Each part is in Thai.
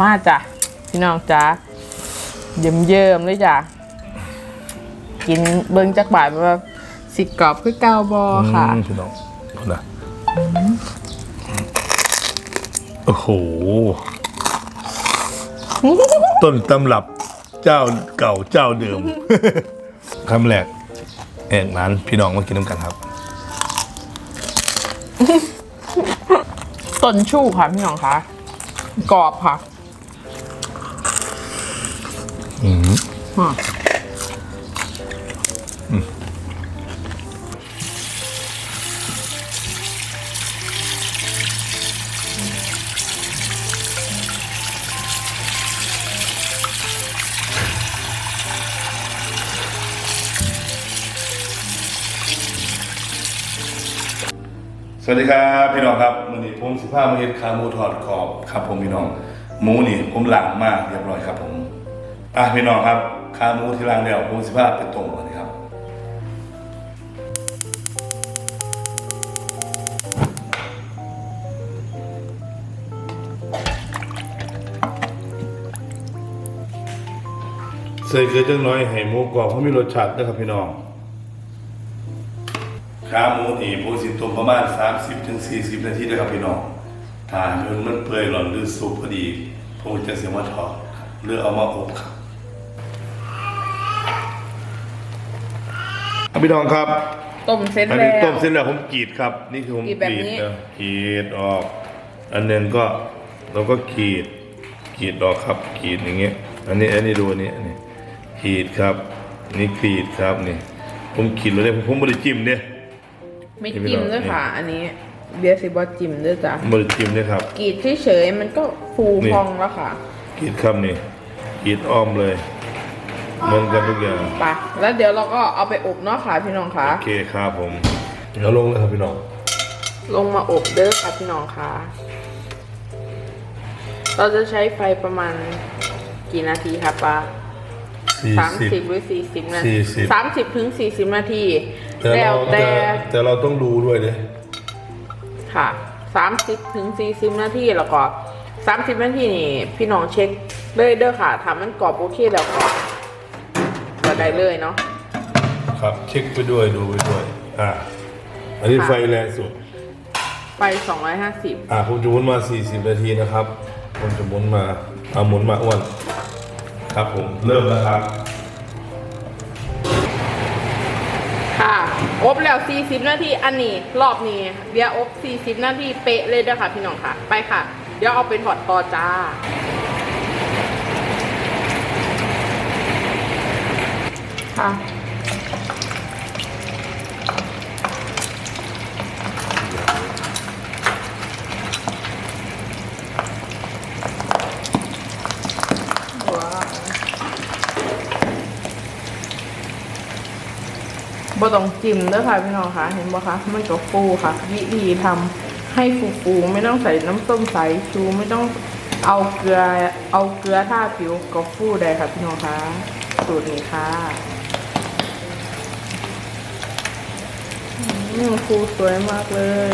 มาจ้ะพี่น้องจ้าเยิ้มเยิ้มๆเลยจ้ะกินเบิ้งจักบาทว่าสิกรอบคือเกาบอค่ะอืมพี่น้องคนละโอ้โห ต้นตำรับเจ้าเก่าเจ้าเดิมคำแรกเอกนั้นพี่น้องมากินน้ำกันครับ ต้นชู่ค่ะพี่น้องค่ะกรอบค่ะ สวัสดีครับพี่น้องครับวันนี้ผมสิผ้ามาเฮ็ดขาหมูทอดกรอบครับผมพี่น้องหมูนี่ผมหล้างมากเรียบร้อยครับผมอะพี่น้องครับ ขาหมูที่ล้างแล้วผมสิผ้าไปต้มก่อนครับใส่เกลือจังน้อยให้หมูกรอบเพราะมีรสชาตินะครับพี่น้องขาหมูนี่ผมสิต้มประมาณ 30ถึง40 นาทีนะครับพี่น้องถ้ามันมันเปื่อยหล่อนหรือสุกพอดีผมจะเสียมาทอดครับหรือเอามาอบครับ อะพี่น้องครับต้มเสร็จอันแล้นี้ว ต้มเสร็จแล้วผมกรีดครับ นี่คือผมกรีดแบบนี้ นะกรีดออก อันหนึงก็เราก็กรีดกรีดออกครับกรีดอย่างเงี้ยอันนี้อันนี้ดูอันนี้อันนี้กรีดครับ นี่กรีดครับนี่ ผมกรีดเลยผมผมบริจิ้มเนี่ย ไม่จิ้มด้วยค่ะ อันนี้เบียร์ซิบอจิ้มด้วยจ้ะบริจิ้มเนี่ยครับ กรีดเฉยๆมันก็ฟูนี่ พองแล้วค่ะ กรีดครับนี่กรีดอ้อมเลย เหมือนกันทุกอย่างไปแล้วเดี๋ยวเราก็เอาไปอบเนาะค่ะพี่น้องค่ะ โอเคครับผมเดี๋ยวลงเลยครับพี่น้อง ลงมาอบเด้อค่ะพี่น้องค่ะ เราจะใช้ไฟประมาณกี่นาทีคะป้าสี่สามสิสิบบหรือสี่สิบนาสี่ทีสิบสามสิบถึงสี่สิบนาทีแต่แล้เราวแต่แต่แต่เราต้องดูด้วยเนี่ยค่ะสามสิบถึงสี่สิบนาทีแล้วก็สามสิบนาทีนี่พี่น้องเช็คเลยเด้อค่ะถ้ามันกรอบโอเคแล้วก็ ก็ได้เลยเนาะครับเช็คไปด้วยดูไปด้วยอ่าอันนี้ค่ะไฟแรงสุดไฟสองร้อยห้าสิบอ่าผมจะหมุนมา 40 นาทีนะครับผมจะหมุนมาเอาหมุนมาอ้วน ครับผมเริ่มแล้วครับ ค่ะ อบแล้วสี่สิบนาที อันนี้รอบนี้เบียร์อบสี่สิบนาทีเป๊ะเลยเด้อค่ะพี่น้องค่ะ ไปค่ะ เดี๋ยวเอาไปถอดต่อจ้า ค่ะว้าวบ่ต้องจิ้มเด้อค่ะพี่น้องค่ะเห็นบ่คะมันก็ฟูค่ะ วิธีทำให้ฟูฟูๆไม่ต้องใส่น้ำส้มสายชูไม่ต้องเอาเกลือเอาเกลือท่าผิวก็ฟูได้ค่ะพี่น้องค่ะสูตรนี้ค่ะ อืมฟูสวยมากเลย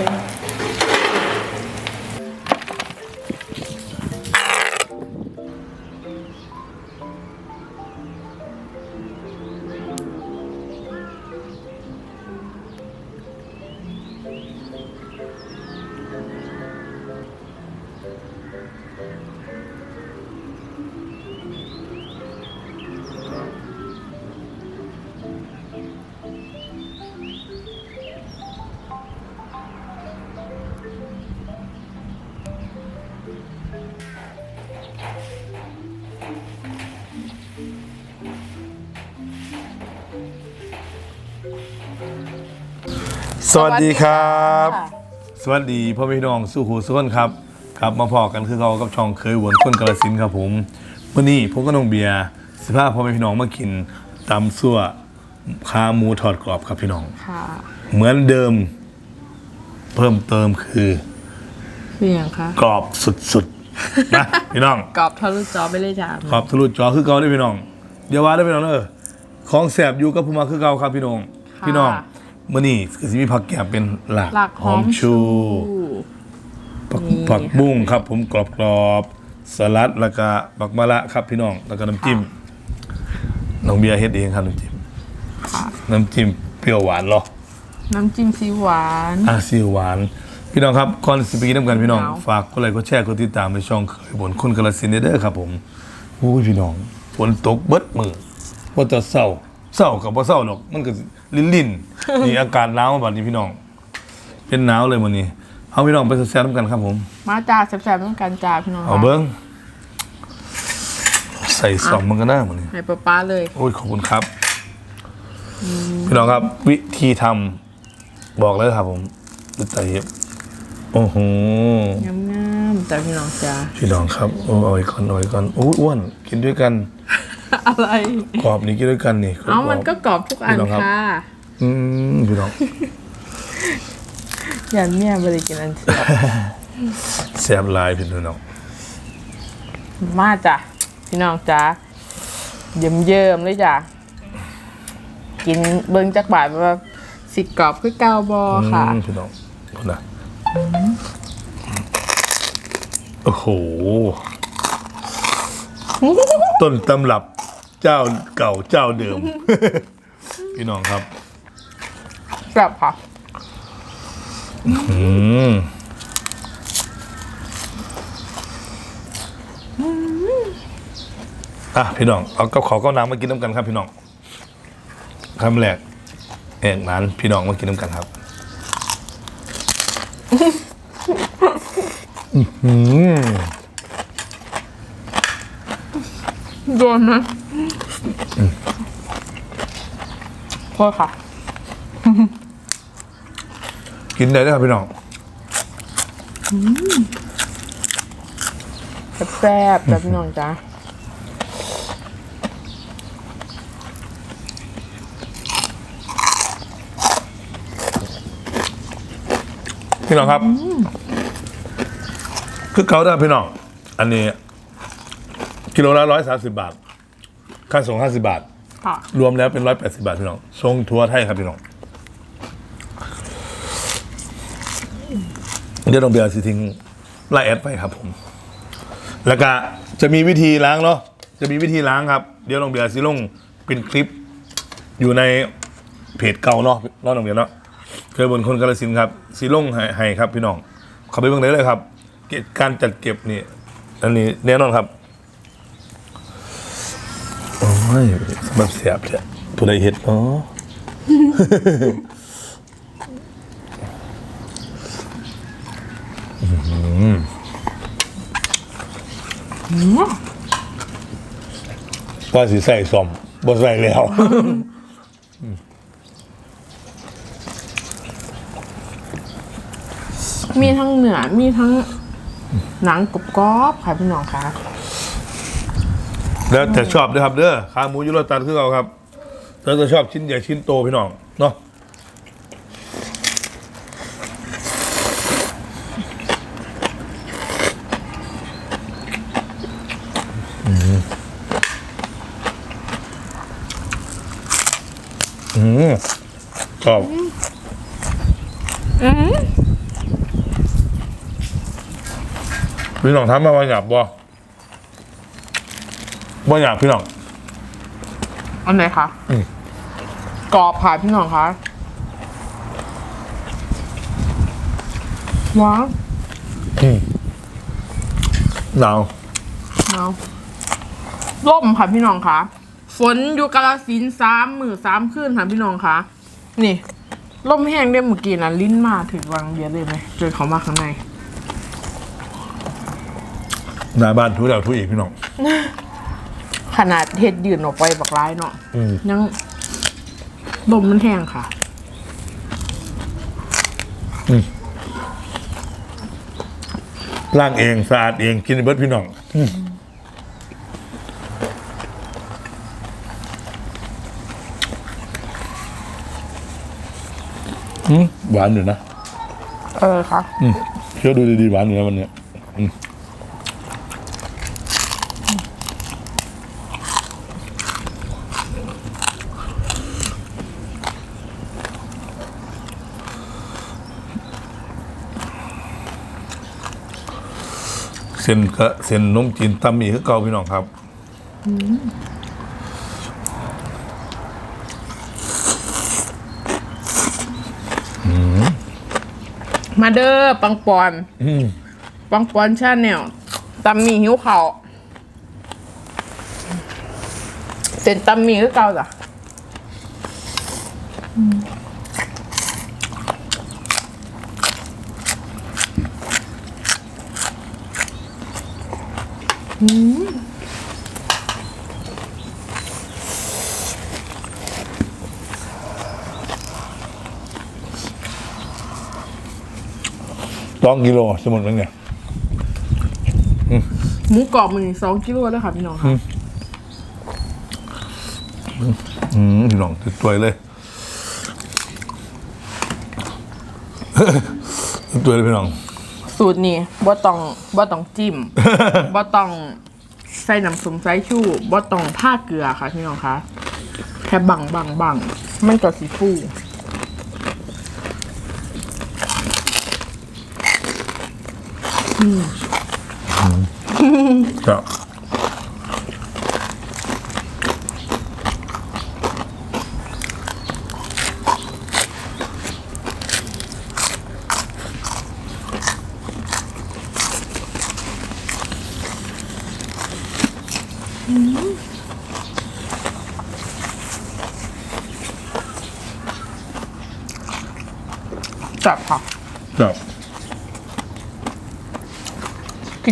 สวัสดีครับค่ะสวัสดีพ่อแม่พี่น้องสู้หูสุขคนครับครับมาพอกันคือเขากับช่องเคยหวนคนกระสินธุ์ครับผมวันนี้ผมก็น้องเบียร์สิพาพ่อแม่พี่น้องมากินตำซั่วขาหมูทอดกรอบครับพี่น้อง ค่ะเหมือนเดิม เพิ่มเติมคือคืออย่างคะกรอบสุดๆนะพี่น้อง กรอบทะลุจอไปเลยจ้าขอบทะลุจอคือเก่าได้อพี่น้องเดี๋ยวว่าได้อพี่น้องเออของแสบอยู่กับผู้มาคือเก่าครับพี่น้องค่ะพี่น้อง มื่อนี้คือสิมีผักแกบเป็นหลักหลักหอมชู ผักผักบุ้งครับผมกรอบกรอบสลัดแล้วก็บักมะระครับพี่น้องแล้วก็น้ำจิ้มน้องเบียร์เฮ็ดเองครับน้ำจิ้มค่ะ น้ำจิ้มเปรี้ยวหวานเหรอน้ำจิ้มซีหวานอาซีหวาน พี่น้องครับก่อนสิไปกินน้ำกันพี่น้อง หนาว ฝากกดไลค์กดแชร์กดติดตามในช่องเคยบนคุณกระสินธุ์เด้อครับผมอุ้ยพี่น้องฝนตกเบิดมือว่าจะเศร้าเศร้ากับว่าเศร้าหรอกมันก็ ลิ้นลิ้นๆนี่อากาศหนาวมาบัดนี้พี่น้อง เป็นหนาวเลยวันนี้เอาพี่น้องไปแซ่บๆน้ำกันครับผมมาจ้าแซ่บๆต้องการจ้าพี่น้องเอาเบิ้งใส่ซอมมันก็น่าเหมือนนี้ให้ป๊าป๊าเลยโอ้ยขอบคุณครับ พี่น้องครับ วิธีทำบอกเลยครับผมดูใจเย็บโอ้โหงามๆจ้าพี่น้องจ้าพี่น้องครับโอ้เอาไว้ก่อนเอาไว้ก่อนโอ้ยอ้วนกินด้วยกัน อะไรกรอบนี่กินด้วยกันนี่เอ้ามันก็กรอบทุกอันพี่น้องครับค่ะ อืมพี่น้องอย่าเมียบริกินอันเสียบแซ่บหลายพี่น้องมาจ้ะพี่น้องจ้าเยิ้มเยิ้มๆเลยจ้ะกินเบิ้งจักบาทว่าสิกรอบคือเกาบอค่ะอืมพี่น้องคนละโอ้โห ต้นตำรับ เจ้าเก่าเจ้าเดิม พี่น้องครับแบบค่ะอืมอะพี่น้องเอากับขอก้าวน้ำมากินน้ำกันครับ พี่น้องคำแรกเอกนั้นพี่น้องมากินน้ำกันครับอื้อหือโดนนะ โทษค่ะ กินได้ด้วยครับพี่น้องแซ่บๆแบบพี่น้องจ้าพี่น้องครับ คือเขาได้พี่น้อง อันนี้ กิโลละร้อยสามสิบบาท ค่าส่งห้าสิบาท ค่ะ รวมแล้วเป็นร้อยแปดสิบาทพี่น้องทรงทัวร์ไทยครับพี่น้องเดี๋ยวต้องเบียร์สิทิ้งไล่แอดไปครับผม แล้วก็จะมีวิธีล้างเนาะจะมีวิธีล้างครับ เดี๋ยวน้องเบียร์สิลงเป็นคลิปอยู่ในเพจเก่าเนาะเนาะน้องเบียร์เนาะเคยบนคนกาลสินธุ์ครับสีลงให้ให้ครับพี่น้องเขาไปเบิ่งได้เลยครับเก็บการจัดเก็บนี่อันนี้แน่นอนครับโอ้ ยแบบเสียบเนี่ยผู้ใดเห็ดเนาะว่าสิใส่ซอมบ่ใส่แล้วมีทั้งเหนือมีทั้งหนังกรอบๆค่ะพี่น้องค่ะ แล้วแต่ชอบด้วยครับเด้อขาหมูยุโรตันคือเราครับแล้วจะชอบชิ้นใหญ่ชิ้นโตพี่น้องเนาะอืมอืมชอบพี่น้องทำมาว่าหยาบบ่ บ่หยาบพี่น้อง อันไหนคะอืม กรอบค่ะพี่น้องคะว้าวหนาวเอาล่มค่ะพี่น้องคะฝนอยู่กาลสินธุ์สามมือสามคืนค่ะพี่น้องคะนี่ล่มแห้งได้เมื่อกี้นะลิ้นมาถึงวังเดียวเลยไหมเจอเขามาข้างใน หน้าบ้านทุแล้วทุอีกพี่น้อง ขนาดเห็ดยืนออกไปบักร้ายเนาะอืมยังลมมันแห้งค่ะ ล้างเองสะอาดเองกินเบิร์ดพี่น้องอืมอืมหวานอยู่นะ เออค่ะอืมเคี้ยวดูดีๆหวานอยู่นะวันเนี้ยอืม เส้นก็เส้นนมจีนตำหมี่คือเก่าพี่น้องครับมาเด้อปังปอนปังปอนชาแนลตำหมี่หิวเขาเส้นตำหมี่คือเก่าจ้ะ สองกิโลสมุนแล้วเนี่ยหมูกรอบมันสองกิโลแล้วค่ะพี่น้องค่ะอืมพี่น้องตัวยๆเลยตัวเลยพี่น้อง สูตรนี้บ่ต้องบ่ต้องจิ้ม บ่ต้องใส่น้ำส้มสายชูบ่ต้องท่าเกลือค่ะพี่น้องคะแค่บังบังบังมันก็สีฟูครับ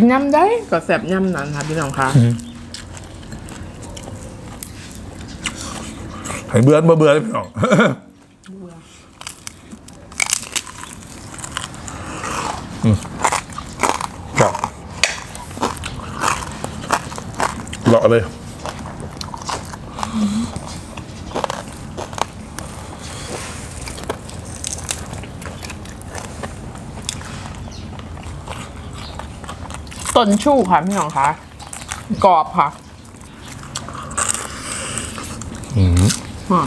กินย่ำได้ก็แสบย่ำนั้นค่ะพี่น้องคะให้เบื่อบ่เบื่อเลยพี่น้องอืมครับเลาะเลย ต้นชู่ค่ะพี่น้องคะกรอบค่ะอืมอะ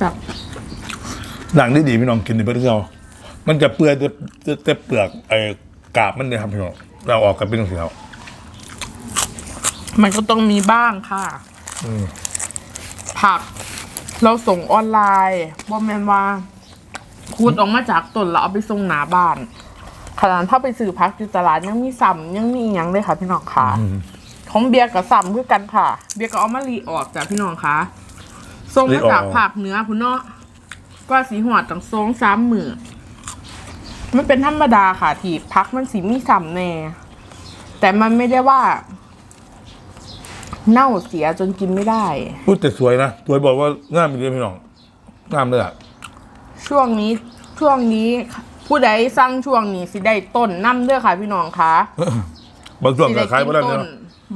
จับหนังได้ดีพี่น้องกินดีเพื่อนเรามันจะเปื่อยแต่แต่แต่เปลือกไอ้กาบมันเนี่ยครับพี่น้องเราออกกันเป็นสีขาวมันก็ต้องมีบ้างค่ะ อืมผัก เราส่งออนไลน์บ่แมนว่า คูดออกมาจากต้นแล้วเอาไปส่งหนาบ้านขนาดถ้าไปซื้อพักอยู่ตลาดยังมีสัมยังมีอหยังเลยค่ะ พี่น้องค่ะของเบียร์กับสัมคือกันค่ะ เบียร์ก็เอามารีออกจากพี่น้องค่ะส่งมาจากภาคเหนือพุ่นเนาะก็สีหอดตั้งทรงสามหมื่นมันเป็นธรรมดาค่ะที่พักมันสีมีสัมแน่แต่มันไม่ได้ว่า เน่าเสียจนกินไม่ได้พูดแต่สวยนะสวยบอกว่างามดีพี่น้องงามเลยอะ ช่วงนี้ช่วงนี้ ผู้ใดสั่งช่วงนี้สิได้ต้นน้ำเด้อค่ะพี่น้องคะบางช่วงสิก็ได้ขายกิไม่นได้ต้เนาะน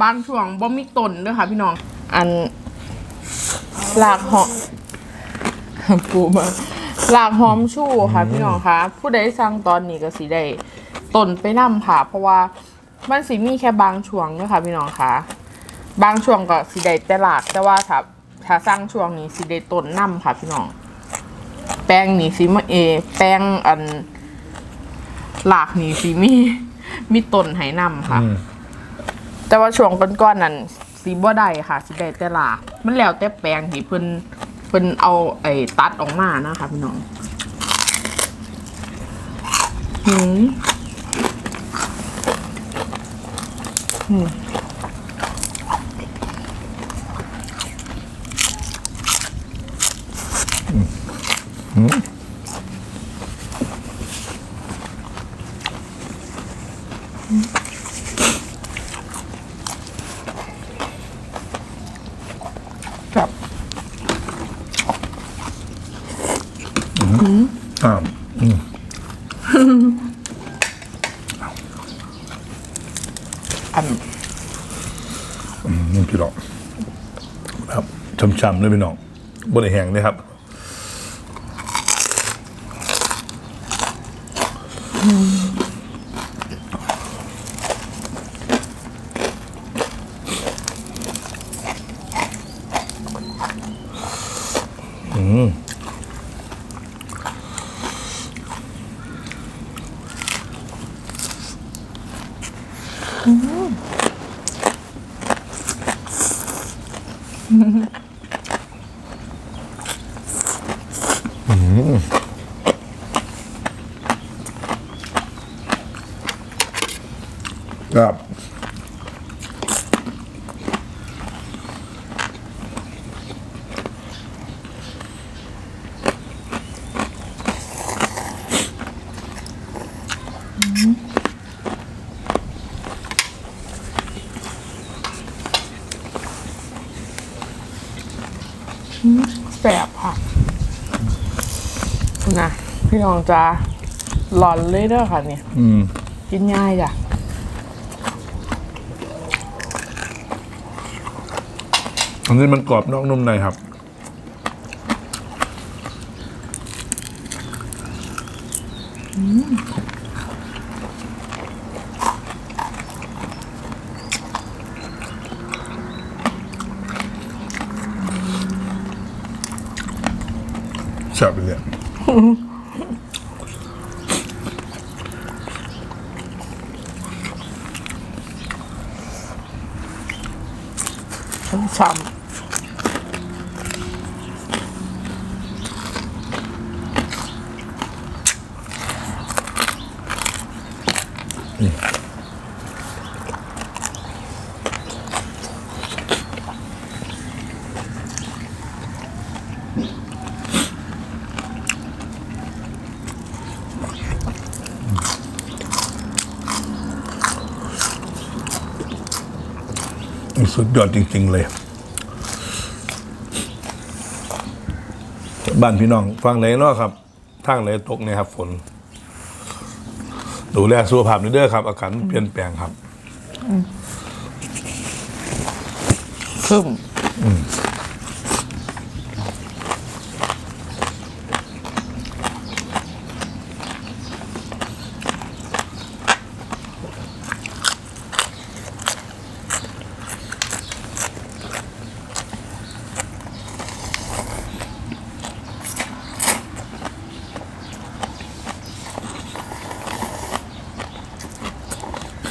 บางช่วงบ่มีต้นเด้อค่ะพี่น้อง อันหลากหอมปูมาหลากหอมชู่ค่ะพี่น้องคะผู้ใดสั่งตอนนี้ก็สิได้ต้นไปนํค่ะ เพราะว่ามันสิมีแค่บางช่วงเด้อค่ะพี่น้องคะบางช่วงก็สิได้แต่หลากแต่ว่าถ้าถ้าสั่งช่วงนี้สิได้ต้นนํค่ะพี่น้อง แป้งนี่สิมาเอ แป้งอัน หลากนี่สิมี มีต้นไหนำค่ะ อืมแต่ว่าช่วงก้อนๆนั้นสีบ่ได้ค่ะสีได้แต่หลากมันแล้วแต่แปลงที่เพิ่นเพิ่นเอาไอ้ตัดออกมานะคะพี่น้องหืม ครับอ่าอืมอันอืมนี่พี่น้องครับช่ำๆเลยพี่น้องบนไอแห้งเลยครับ อืม ครับแสบค่ะนะพี่น้อ จะหลอนเลยเด้อค่ะเนี่ยอืมกินง่ายจ้ะอันนี้มันกรอบนอกนุ่มในครับ แซ่บเลย ช้ สุดยอดจริง ๆ เลย บ้านพี่น้อง ฟังเลยเนาะครับทางเลยตกเนี่ยครับ ฝน ดูแลสุขภาพนิดเด้อครับ อาการเปลี่ยนแปลงครับ ครึ่ง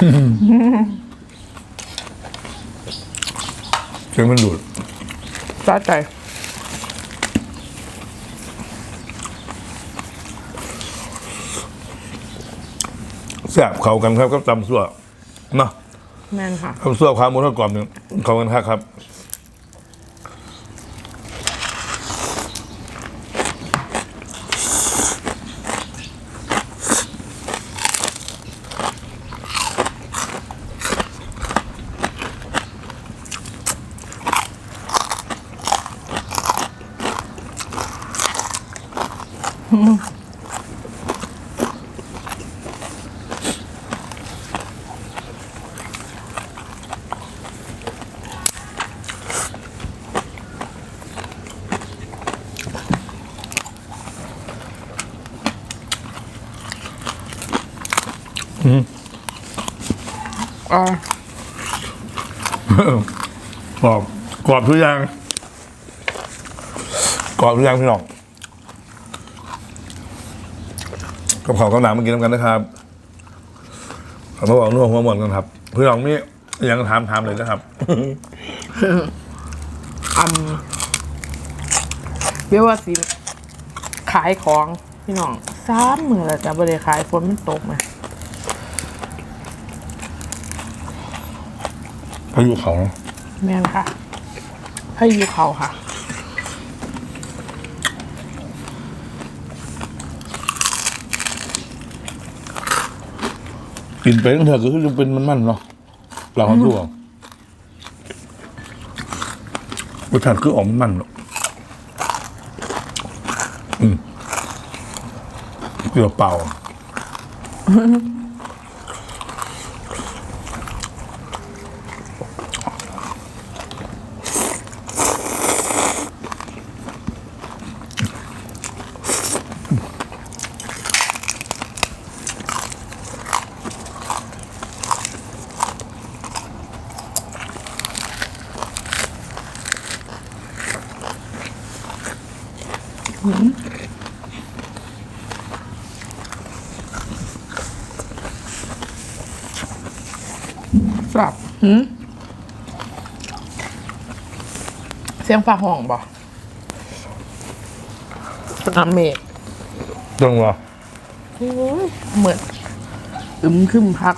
เสียงมันดูดจ้าใจแซ่บเข้ากันครับกับตำซั่วเนาะแม่นค่ะตำซั่วความมูลค่ากรอบหนึ่งเข้ากันครับครับ อ่าก รอบ กรอบทุกอย่างกรอบทุกอย่างพี่น้องกับเขาวกับหนังมากินน้ำกันนะครับขอมาบอกนุ่มหัวหมดกันครับพี่น้องนี่ยังถามถามเลยนะครับอำเรียกว่าสิขายของพี่น้องสามมือแล้วจ้ะบ่ได้ขายฝนมันตกไหมพายุเขาแม่นค่ะ ให้อยูเขาค่ะ กินไปตั้งเถอะก็คือจะเป็นมันมันๆเนาะเราความรู้เอารสชาติคือออกมันมันๆเนาะอืมเปรี้ยวเปล่า อสับหืมเสียงฟ้าห้องบ่น้ำเมฆต้องรอโอ้ยเหมือนอึมครึมพัก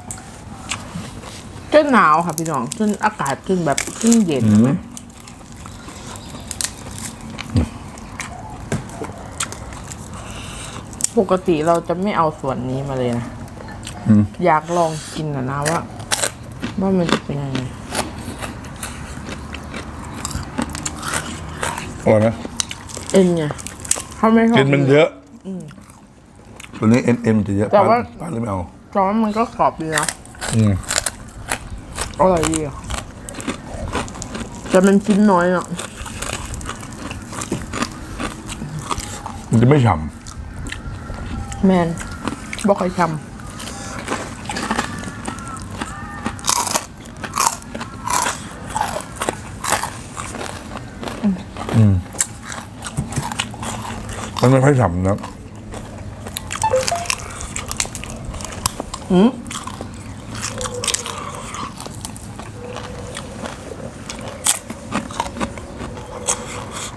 จนหนาวค่ะพี่น้องจนอากาศจนแบบจนเย็นไหม ปกติเราจะไม่เอาส่วนนี้มาเลยนะ อืม อยากลองกินนะนะว่าว่ามันจะเป็นยังไงอร่อยไหมเอ็นไงเขาไม่ชอบ กินมันเยอะตัวนี้เอ็นเอ็มจะเยอะแต่ว่าปลาเลยไม่เอาแต่ว่ามันก็กรอบดีนะอืมอร่อยดีอะแต่มันชิ้นน้อยอะ มันจะไม่ฉ่ แมนบอกใครทำมันไม่ค่อยฉ่ำนะำหืม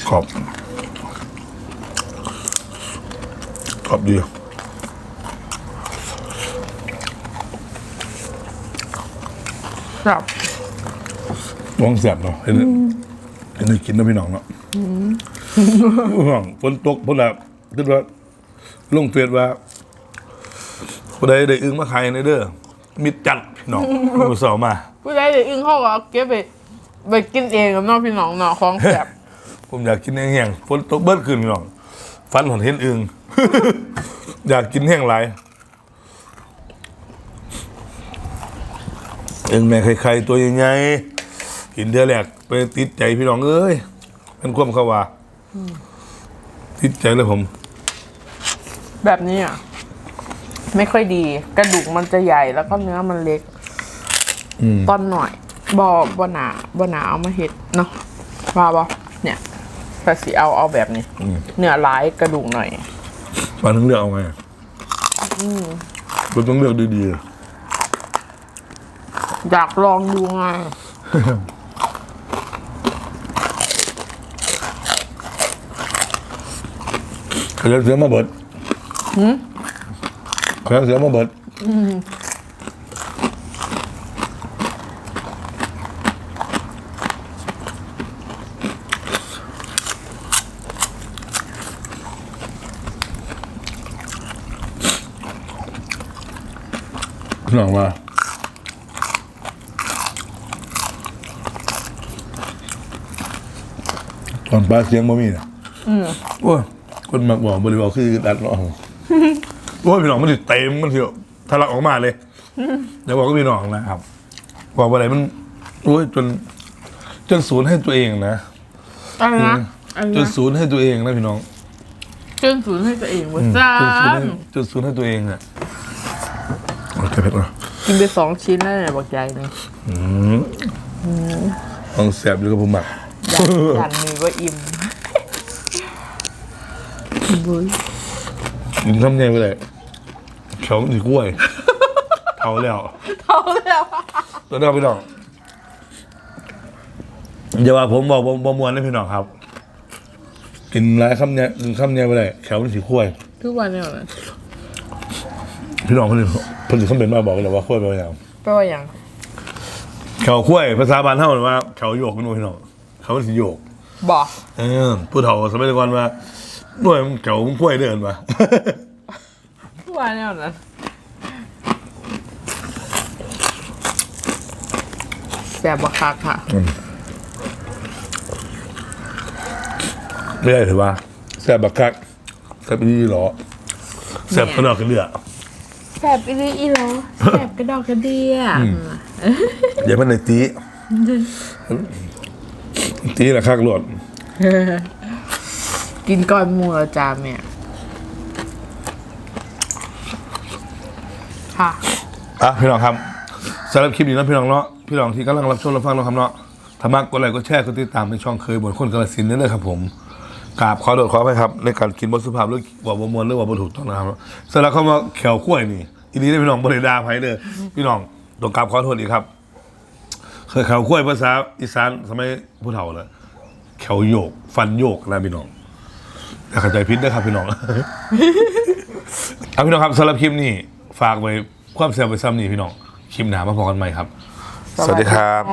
กรอบกรอบดี ครับลองเสียบเนาะเห็นเห็นได้กินนะพี่น้องเนาะพี่น้องฝนตกพุ่นละขึ้นว่าลงเฟซว่าผู้ใดได้อึ้งมาขายในเด้อมิดจัดพี่น้องมือสาวมาผู้ใดเดี๋ยวอึ้งเข้าก็เอาเก็บไปไปกินเองกับน้องพี่น้องเนาะของแสบผมอยากกินแห้งๆฝนตกเบิดขึ้นพี่น้องฟันหอนเห็นอึงอยากกินแห้งหลาย อึงแม่ไข่ๆตัวใหญ่ๆกินเดือแหลกไปติดใจพี่น้องเอ้ยเป็นความเขาว่าติดใจเลยผม แบบนี้อะ ไม่ค่อยดี กระดูกมันจะใหญ่แล้วก็เนื้อมันเล็กอืมตอนหน่อยบอบอหนาบอหนาเอามาเห็ดเนาะว่าบอเนี่ยภาษีเอาเอาแบบนี้อืมเนื้อร้ายกระดูกหน่อยมาถึงเลือกเอาไงคุณต้องเลือกดี อยากลองดูไงๆเขาจะเสือมาเบิดเขาจะเสือมาเบิดพี่น้องว่า ตอนปลาเสียงบ่มีนะโอ้ยคนมักบอกบริวารคือดัดเนาะโอ้ยพี่น้องมันติเต็มมันเถอะทะลักออกมาเลยเดี๋ยวบอกก็พี่น้องนะครับบอกว่าอะไรมันโอ้ยจน จนศูนย์ให้ตัวเองนะอะไรนะอะไรจนนะศูนย์ให้ตัวเองนะพี่น้องจนศูนย์ให้ตัวเองว่าจ้าจนศูนย์ให้จนศูนย์ให้ตัวเองเนี่ยโอเคเผ็ดนะกินไปสองชิ้นแล้วเนี่ยบอกใหญ่เลยลองแสบอยู่กับผมหมักอ ยากอยากมีว่าอิ่มบุ้ยกินทำไงไปเลยเขาถือกล้วยเท่าแล้วเท่าแล้วตัวนี้พี่น้องอย่าว่าผมบอกบ่มวนนะพี่น้องครับ กินหลายคำเนี่ยกินคำเนี่ยไปเลยแขวมันสีข้วยทุกวันเนี่ยนะพี่น้องคนอื่นคนอื่นเขาเป็นมาบอกเลยว่าข้วยเป็นอย่างแปลว่าอย่าง แขวข้วยภาษาบ้านเท่าหรือว่าแขวโยกกันด้วยพี่น้อง แขวมันสีโยกบอกเออผู้เฒ่าสมัยก่อนว่าด้วยมันแขวมันข้วยเดินมาทุกวันเนี่ยนะแบบบักคักค่ะไม่ได้ถือว่าแสบบักคักแสบไปดีหรอแสบขนาดกันเดือแสบอีหลีอีหลอแสบกระดอกกระเดียอย่ามันในตี ตีแหละคักหลวดกินก้อนหมูแล้วจ้าแม่ค่ะ อะพี่น้องครับสำหรับคลิปนี้นะพี่น้องเนาะพี่น้องที่กำลังรับชมรับฟังเราครับเนาะถ้ามากกดไลค์กดแชร์กดติดตามในช่องเคยบนคนกระสินนี่เลยครับผมกราบขอโทษขอไปครับ ในการกินบนสุภาพหรือว่าบมวลหรือว่าบถูกต้องนะครับสำหรับเข้ามาแขวขั้วยนี่อีนี้ได้พี่น้องบริดาไพ่เด้อพี่น้องต้องกราบขอโทษอีกครับ เคยเขาคุ้ยภาษาอีสานสมัยผู้เฒ่าเลยแขวโยก ฟันโยกนะพี่น้องอย่าเข้าใจพิษนะครับพี่น้องเอาพี่น้องครับสำหรับคลิปนี้ฝากไว้ความเสียไปซ้ำนี่พี่น้องคลิปหนามาพอกันใหม่ครับ สวัสดีครับ